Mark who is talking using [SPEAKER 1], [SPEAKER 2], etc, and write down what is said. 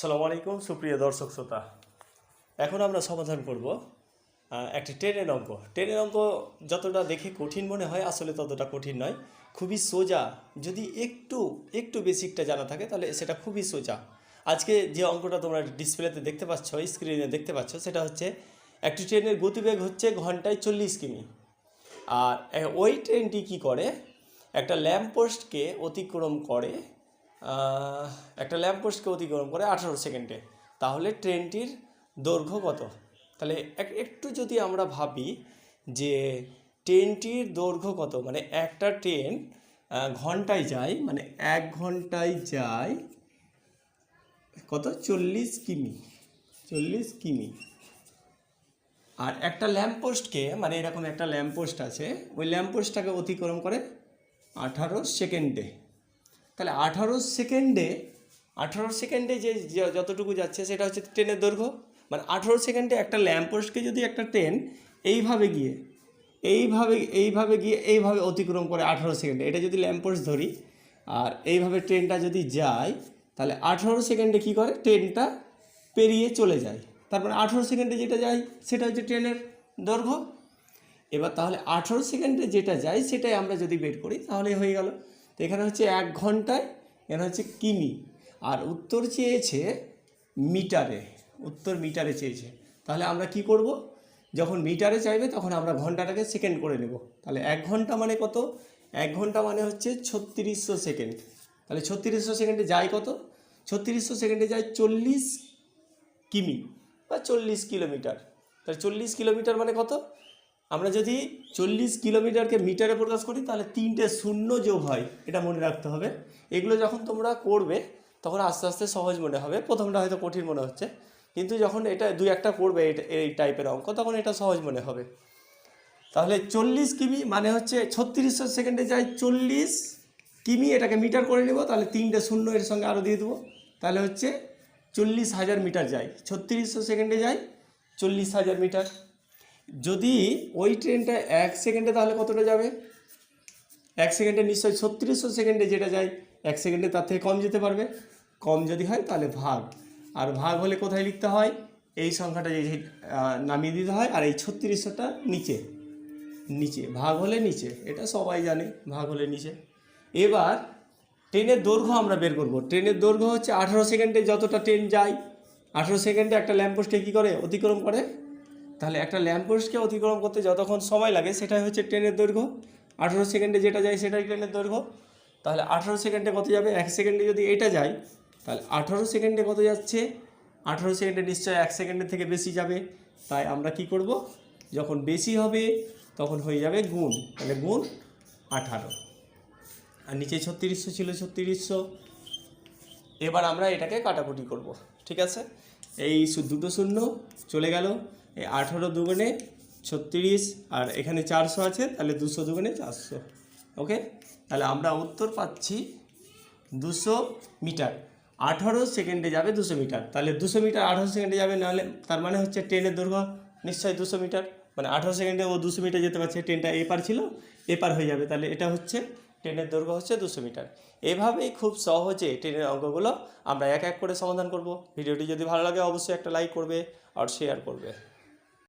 [SPEAKER 1] সালাম আলাইকুম, সুপ্রিয় দর্শক শ্রোতা। এখন আমরা সমাধান করব একটি ট্রেনের অঙ্ক। ট্রেনের অঙ্ক যতটা দেখে কঠিন মনে হয়, আসলে ততটা কঠিন নয়। খুবই সোজা। যদি একটু একটু বেসিকটা জানা থাকে, তাহলে সেটা খুবই সোজা। আজকে যে অঙ্কটা তোমরা ডিসপ্লেতে দেখতে পাচ্ছ, স্ক্রিনে দেখতে পাচ্ছ, সেটা হচ্ছে একটি ট্রেনের গতিবেগ হচ্ছে ঘন্টায় চল্লিশ কিমি। আর ওই ট্রেনটি কি করে? একটা ল্যাম্পপোস্টকে অতিক্রম করে একটা ল্যাম্পপোস্টকে অতিক্রম করে আঠারো সেকেন্ডে। তাহলে ট্রেনটির দৈর্ঘ্য কত? তাহলে এক- একটু যদি আমরা ভাবি যে ট্রেনটির দৈর্ঘ্য কত মানে একটা ট্রেন ঘন্টায় যায় মানে এক ঘন্টায় যায় কত? চল্লিশ কিমি। চল্লিশ কিমি। আর একটা ল্যাম্পপোস্টকে মানে এরকম একটা ল্যাম্পপোস্ট আছে, ওই ল্যাম্পপোস্টটাকে অতিক্রম করে আঠারো সেকেন্ডে। তাহলে আঠারো সেকেন্ডে আঠারো সেকেন্ডে যে যতটুকু যাচ্ছে সেটা হচ্ছে ট্রেনের দৈর্ঘ্য। মানে আঠারো সেকেন্ডে একটা ল্যাম্পপোস্টকে যদি একটা ট্রেন এইভাবে গিয়ে, এইভাবে এইভাবে গিয়ে, এইভাবে অতিক্রম করে আঠারো সেকেন্ডে, এটা যদি ল্যাম্পপোস্ট ধরি, আর এইভাবে ট্রেনটা যদি যায়, তাহলে আঠারো সেকেন্ডে কী করে? ট্রেনটা পেরিয়ে চলে যায়। তারপরে আঠারো সেকেন্ডে যেটা যায়, সেটা হচ্ছে ট্রেনের দৈর্ঘ্য। এবার তাহলে আঠারো সেকেন্ডে যেটা যায়, সেটাই আমরা যদি বের করি তাহলে হয়ে গেল। তো এখানে হচ্ছে এক ঘন্টায়, এখানে হচ্ছে কিমি। আর উত্তর চেয়েছে মিটারে, উত্তর মিটারে চেয়েছে। তাহলে আমরা কি করব? যখন মিটারে চাইবে তখন আমরা ঘন্টাটাকে সেকেন্ড করে নেব। তাহলে এক ঘণ্টা মানে কত? এক ঘণ্টা মানে হচ্ছে ছত্রিশশো সেকেন্ড। তাহলে ছত্রিশশো সেকেন্ডে যায় কত? ছত্রিশশো সেকেন্ডে যায় চল্লিশ কিমি বা চল্লিশ কিলোমিটার। তাহলে চল্লিশ কিলোমিটার মানে কত? আমরা যদি চল্লিশ কিলোমিটারকে মিটারে প্রকাশ করি, তাহলে তিনটে শূন্য যোগ হয়, এটা মনে রাখতে হবে। এগুলো যখন তোমরা করবে, তখন আস্তে আস্তে সহজ মনে হবে। প্রথমটা হয়তো কঠিন মনে হচ্ছে। কিন্তু যখন এটা দুই একটা করবে এই টাইপের অঙ্ক, তখন এটা সহজ মনে হবে। তাহলে চল্লিশ কিমি মানে হচ্ছে ছত্রিশশো সেকেন্ডে যায় চল্লিশ কিমি এটাকে মিটার করে নেব, তাহলে তিনটে শূন্য এর সঙ্গে আরও দিয়ে দেবো। তাহলে হচ্ছে চল্লিশ হাজার মিটার যায় ছত্রিশশো সেকেন্ডে যায় চল্লিশ হাজার মিটার। যদি ওই ট্রেনটা এক সেকেন্ডে তাহলে কতটা যাবে? এক সেকেন্ডে নিশ্চয়ই ছত্রিশশো সেকেন্ডে যেটা যায়, এক সেকেন্ডে তার থেকে কম যেতে পারবে। কম যদি হয় তাহলে ভাগ। আর ভাগ হলে কোথায় লিখতে হয়? এই সংখ্যাটা যে নামিয়ে দিতে হয় আর এই ছত্রিশশোটা নিচে। নিচে। ভাগ হলে নিচে। এটা সবাই জানে, ভাগ হলে নিচে। এবার ট্রেনের দৈর্ঘ্য আমরা বের করব। ট্রেনের দৈর্ঘ্য হচ্ছে আঠারো সেকেন্ডে যতটা ট্রেন যায়, আঠারো সেকেন্ডে একটা ল্যাম্পপোস্টে কী করে? অতিক্রম করে তাহলে একটা ল্যাম্পপোস্টকে অতিক্রম করতে যতক্ষণ সময় লাগে, সেটাই হচ্ছে ট্রেনের দৈর্ঘ্য। আঠারো সেকেন্ডে যেটা যায় সেটাই ট্রেনের দৈর্ঘ্য। তাহলে আঠেরো সেকেন্ডে কত যাবে? এক সেকেন্ডে যদি এটা যায়, তাহলে আঠেরো সেকেন্ডে কত যাচ্ছে? আঠেরো সেকেন্ডে নিশ্চয়ই এক সেকেন্ডের থেকে বেশি যাবে। তাই আমরা কি করব? যখন বেশি হবে, তখন হয়ে যাবে গুণ। তাহলে গুণ আঠারো। আর নিচে ছত্রিশশো ছিল, ছত্রিশশো। এবার আমরা এটাকে কাটাকুটি করব। ঠিক আছে? এই দুটো শূন্য চলে গেল। এই আঠারো দুগুণে ছত্রিশ আর এখানে চারশো আছে, তাহলে দুশো দুগুণে চারশো। ওকে? তাহলে আমরা উত্তর পাচ্ছি দুশো মিটার। আঠারো সেকেন্ডে যাবে দুশো মিটার। তাহলে দুশো মিটার আঠারো সেকেন্ডে যাবে, নাহলে তার মানে হচ্ছে ট্রেনের দৈর্ঘ্য নিশ্চয়ই দুশো মিটার। মানে আঠারো সেকেন্ডে ও দুশো মিটার যেতে পারছে, ট্রেনটা এপার ছিল, এপার হয়ে যাবে। তাহলে এটা হচ্ছে ট্রেনের দৈর্ঘ্য হচ্ছে দুশো মিটার। এভাবেই খুব সহজে ট্রেনের অঙ্কগুলো আমরা এক এক করে সমাধান করব। ভিডিওটি যদি ভালো লাগে, অবশ্যই একটা লাইক করবে আর শেয়ার করবে।